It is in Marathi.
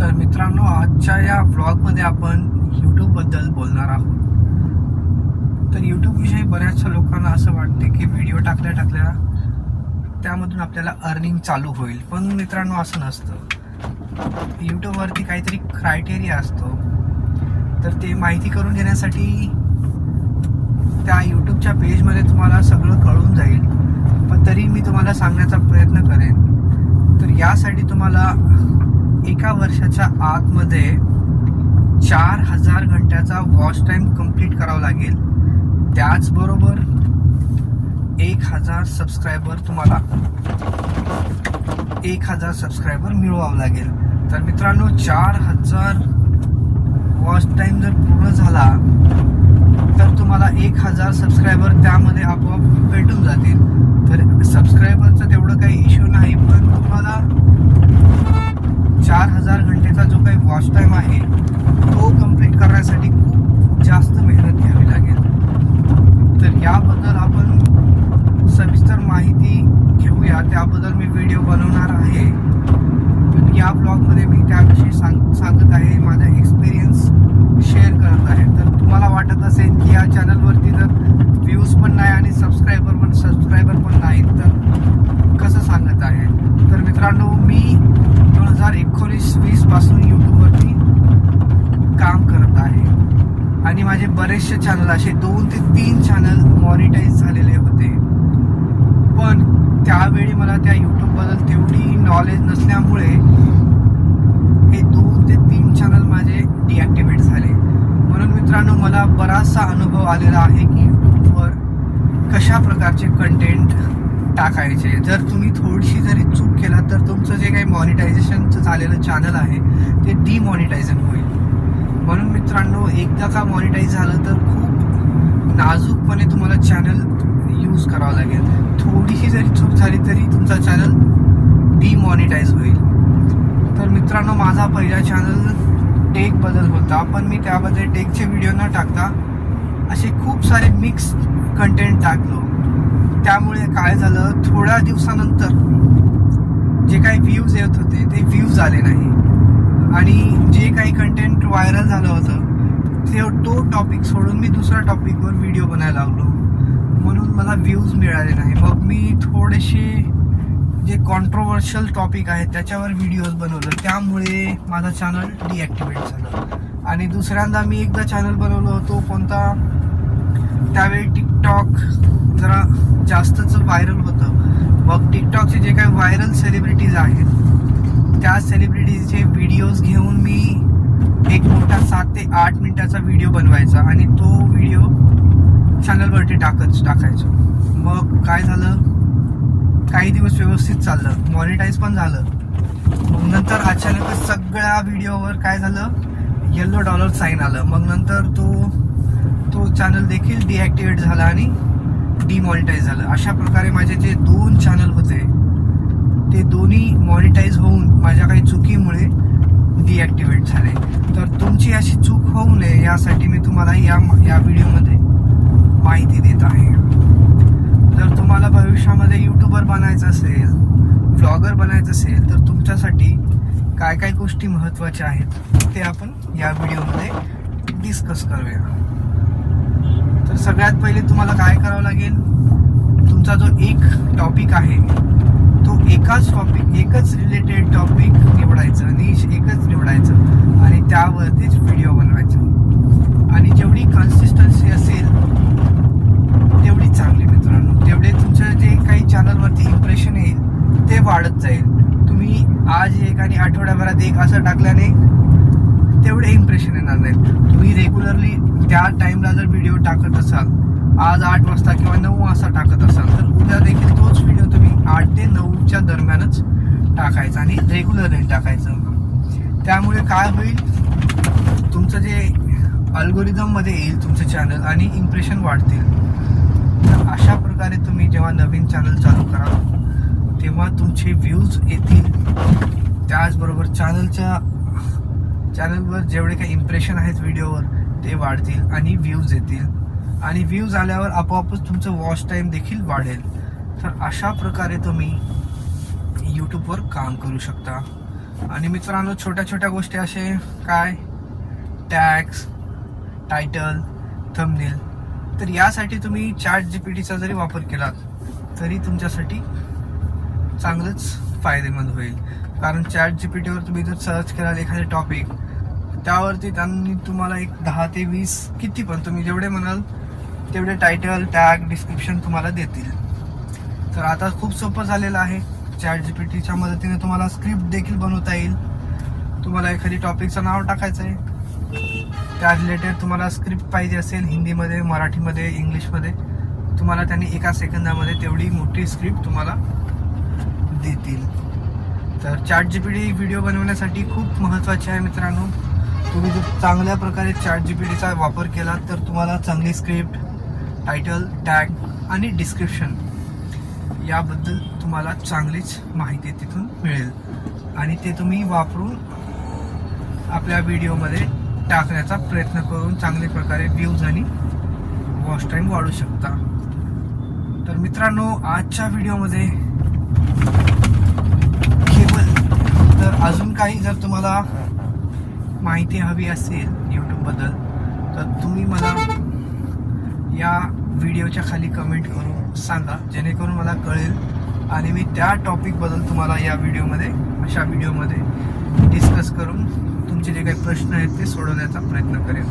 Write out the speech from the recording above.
तर मित्रांनो आजच्या या व्लॉगमध्ये आपण यूट्यूबबद्दल बोलणार आहोत. तर यूट्यूबविषयी बऱ्याचशा लोकांना असं वाटते की व्हिडिओ टाकल्या टाकल्या त्यामधून आपल्याला अर्निंग चालू होईल. पण मित्रांनो असं नसतं. यूट्यूबवरती काहीतरी क्रायटेरिया असतो. तर ते माहिती करून घेण्यासाठी त्या यूट्यूबच्या पेजमध्ये तुम्हाला सगळं कळून जाईल. पण तरी मी तुम्हाला सांगण्याचा प्रयत्न करेन. तर यासाठी तुम्हाला एका वर्षाच्या आतमध्ये चार हजार घंट्याचा वॉच टाईम कंप्लीट करावा लागेल. त्याचबरोबर एक हजार सबस्क्रायबर तुम्हाला एक हजार सबस्क्रायबर मिळवावं लागेल. तर मित्रांनो चार हजार वॉच टाईम जर पूर्ण झाला तर तुम्हाला एक हजार सबस्क्रायबर त्यामध्ये आपोआप भेटून जातील. तर सबस्क्रायबरचं तेवढं काही इश्यू नाही पण तुम्हाला चार हजार घंटेचा जो काही वॉच टाइम आहे तो कंप्लीट करण्यासाठी खूप जास्त मेहनत घ्यावी लागेल. तर याबद्दल आपण सविस्तर माहिती घेऊया. त्याबद्दल मी व्हिडिओ बनवणार आहे. पण या ब्लॉगमध्ये मी त्याविषयी सांग सांगत आहे माझा एक्सपिरियन्स शेअर करत आहे. तर तुम्हाला वाटत असेल की या चॅनलवरती जर व्ह्यूज पण नाही आणि सबस्क्रायबर पण सबस्क्रायबर पण नाहीत तर कसं सांगत आहे? तर मित्रांनो मी हजार एकोणीस वीसपासून यूट्यूबवरती काम करत आहे. आणि माझे बरेचसे चॅनल असे दोन ते तीन चॅनल मॉनिटाईज झालेले होते. पण त्यावेळी मला त्या यूट्यूबबद्दल तेवढी नॉलेज नसल्यामुळे हे दोन ते तीन चॅनल माझे डिॲक्टिवेट झाले. म्हणून मित्रांनो मला बराचसा अनुभव आलेला आहे की यूट्यूबवर कशा प्रकारचे कंटेंट टाकायचे. जर तुम्ही थोडीशी जरी चूक केला तर तुमचं जे काही मॉनिटायझेशनचं झालेलं चॅनल आहे ते डिमॉनिटायझन होईल. म्हणून मित्रांनो एकदा का मॉनिटाईज झालं तर खूप नाजूकपणे तुम्हाला चॅनल यूज करावं लागेल. थोडीशी जरी चूक झाली तरी तुमचा चॅनल डिमॉनिटाईज होईल. तर मित्रांनो माझा पहिला चॅनल टेक बदल होता पण मी त्यामध्ये टेकचे व्हिडिओ न टाकता असे खूप सारे मिक्स कंटेंट टाकलो. त्यामुळे काय झालं? थोड्या दिवसानंतर जे काही व्ह्यूज येत होते ते व्ह्यूज आले नाही. आणि जे काही कंटेंट व्हायरल झालं होतं ते तो टॉपिक सोडून मी दुसऱ्या टॉपिकवर व्हिडिओ बनायला लागलो. म्हणून मला व्ह्यूज मिळाले नाही. मग मी थोडेसे जे कॉन्ट्रोवर्शियल टॉपिक आहेत त्याच्यावर व्हिडिओज बनवलं. त्यामुळे माझा चॅनल डिॲक्टिवेट झालं. आणि दुसऱ्यांदा मी एकदा चॅनल बनवलं होतो कोणता? त्यावेळी टिकटॉक जरा जास्तच व्हायरल होतं. मग टिकटॉकचे जे काही व्हायरल सेलिब्रिटीज आहेत त्या सेलिब्रिटीजचे व्हिडिओज घेऊन मी एक मोठा सात ते आठ मिनिटाचा व्हिडिओ बनवायचा आणि तो व्हिडिओ चॅनलवरती टाकत टाकायचो. मग काय झालं? काही दिवस व्यवस्थित चाललं. मॉनिटाईज पण झालं. मग नंतर अचानकच सगळ्या व्हिडिओवर काय झालं? येल्लो डॉलर साईन आलं. मग नंतर तो तो चॅनल देखील डिॲक्टिवेट झाला आणि डिमॉनिटाईज झालं. अशा प्रकारे माझे जे दोन चॅनल होते ते दोन्ही मॉनिटाईज होऊन माझ्या काही चुकीमुळे डिॲक्टिवेट झाले. तर तुमची अशी चूक होऊ नये यासाठी मी तुम्हाला या या व्हिडिओमध्ये माहिती देत आहे. जर तुम्हाला भविष्यामध्ये यूट्यूबर बनायचं असेल ब्लॉगर बनायचं असेल तर तुमच्यासाठी काय काय गोष्टी महत्त्वाच्या आहेत ते आपण या व्हिडिओमध्ये डिस्कस करूया. सगळ्यात पहिले तुम्हाला काय करावं लागेल? तुमचा जो एक टॉपिक आहे तो एकाच टॉपिक एकच रिलेटेड टॉपिक निवडायचं निश एकच निवडायचं आणि त्यावरतीच व्हिडिओ बनवायचा. आणि जेवढी कन्सिस्टन्सी असेल तेवढी चांगली मित्रांनो. तेवढे तुमचं जे काही चॅनलवरती इम्प्रेशन येईल ते वाढत जाईल. तुम्ही आज एक आणि आठवड्याभरात एक असं टाकल्याने तेवढे इम्प्रेशन येणार नाहीत. तुम्ही रेग्युलरली त्या टाइमला जर व्हिडिओ टाकत असाल आज आठ वाजता किंवा नऊ वाजता टाकत असाल तर उद्या देखील तोच व्हिडिओ तुम्ही आठ ते नऊच्या दरम्यानच टाकायचा आणि रेग्युलरली टाकायचं. त्यामुळे काय होईल? तुमचं जे अल्गोरिझममध्ये येईल तुमचं चॅनल आणि इम्प्रेशन वाढतील. तर अशा प्रकारे तुम्ही जेव्हा नवीन चॅनल चालू कराल तेव्हा तुमचे व्ह्यूज येतील. त्याचबरोबर चॅनलच्या चॅनलवर जेवढे काही इम्प्रेशन आहेत व्हिडिओवर ते वाढतील आणि व्ह्यूज येतील. आणि व्ह्यूज आल्यावर आपोआपच तुमचं वॉच टाईम देखील वाढेल. तर अशा प्रकारे तुम्ही यूट्यूबवर काम करू शकता. आणि मित्रांनो छोट्या छोट्या गोष्टी असे काय? टॅक्स टायटल थंबनेल तर यासाठी तुम्ही चॅट जीपीटीचा जरी वापर केला तरी तुमच्यासाठी चांगलंच फायदेमंद होईल. कारण चॅट जीपीटीवर तुम्ही जर सर्च कराल एखादे टॉपिक त्यावरती त्यांनी तुम्हाला एक दहा ते वीस किती पण तुम्ही जेवढे म्हणाल तेवढे टायटल टॅग डिस्क्रिप्शन तुम्हाला देतील. तर आता खूप सोपं झालेलं आहे. चॅट जीपीटीच्या मदतीने तुम्हाला स्क्रिप्ट देखील बनवता येईल. तुम्हाला एखादी टॉपिकचं नाव टाकायचं आहे. त्या रिलेटेड तुम्हाला स्क्रिप्ट पाहिजे असेल हिंदीमध्ये मराठीमध्ये इंग्लिशमध्ये. तुम्हाला त्यांनी एका सेकंदामध्ये तेवढी मोठी स्क्रिप्ट तुम्हाला देतील. तर चॅट जीपीटी व्हिडिओ बनवण्यासाठी खूप महत्त्वाचे आहे मित्रांनो. तुम्ही जर चांगल्या प्रकारे चॅट जीपीटीचा वापर केला तर तुम्हाला चांगली स्क्रिप्ट टायटल टॅग आणि डिस्क्रिप्शन याबद्दल तुम्हाला चांगलीच माहिती तिथून मिळेल. आणि ते तुम्ही वापरून आपल्या व्हिडिओमध्ये टाकण्याचा प्रयत्न करून चांगल्या प्रकारे व्ह्यूज आणि वॉच टाईम वाढू शकता. तर मित्रांनो आजच्या व्हिडिओमध्ये केवल तर अजून काही जर तुम्हाला माहिती हवी असेल यूट्यूबबद्दल तर तुम्ही मला या व्हिडिओच्या खाली कमेंट करून सांगा जेणेकरून मला कळेल आणि मी त्या टॉपिकबद्दल तुम्हाला या व्हिडिओमध्ये अशा व्हिडिओमध्ये डिस्कस करून तुमचे जे काही प्रश्न आहेत ते सोडवण्याचा प्रयत्न करेन.